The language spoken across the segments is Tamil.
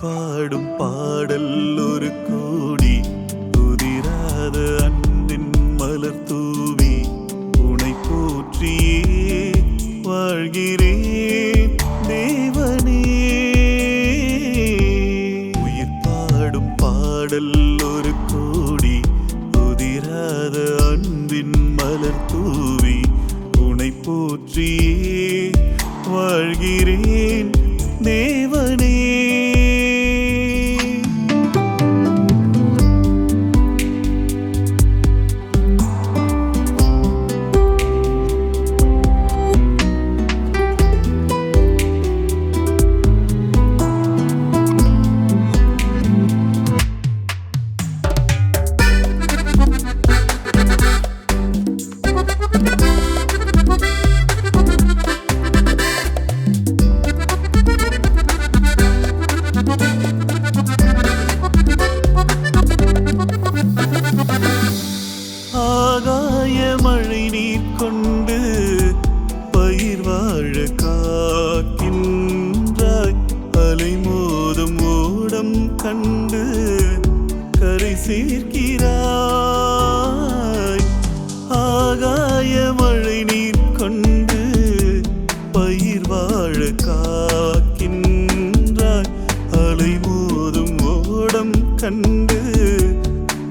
பாடும் பாடல் உனை போற்றியே வாழ்கிறேன் கண்டு கரை சேர்க்கிறாய். ஆகாய மழை நீர் கொண்டு பயிர் வாழ காக்கின்றாய். அலை மோதும் ஓடம் கண்டு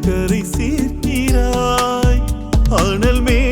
கரை சேர்க்கிறாய். அனல் மே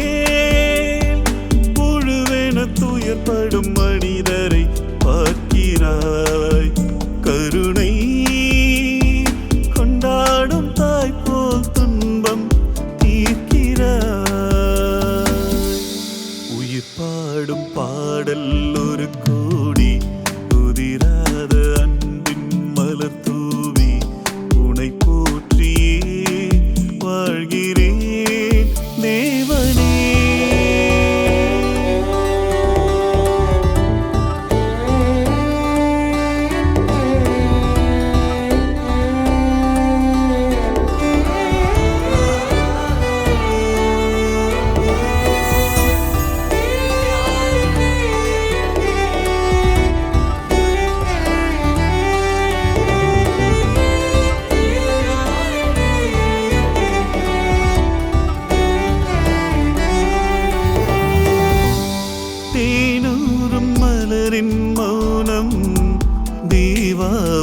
மௌனம்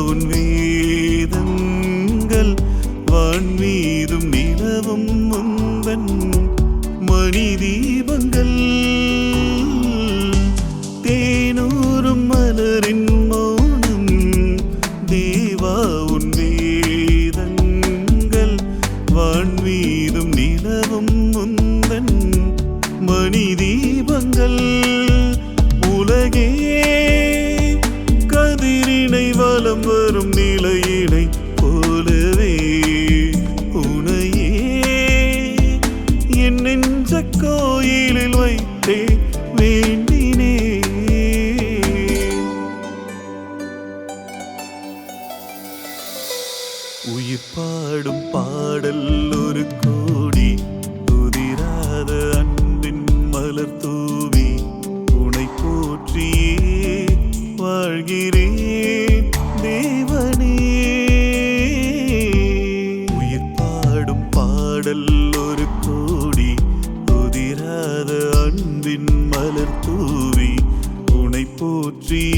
உன் வேதங்கள் வான்மீதும் நிலவும் முந்தன் மணி தீபங்கள் தேனூரும் மலரின் மௌனம் தேவாவுன் வேதங்கள் வான்மீதும் நிலவும் முந்தன் மணி தீபங்கள் உலகே வரும் நிலையினை see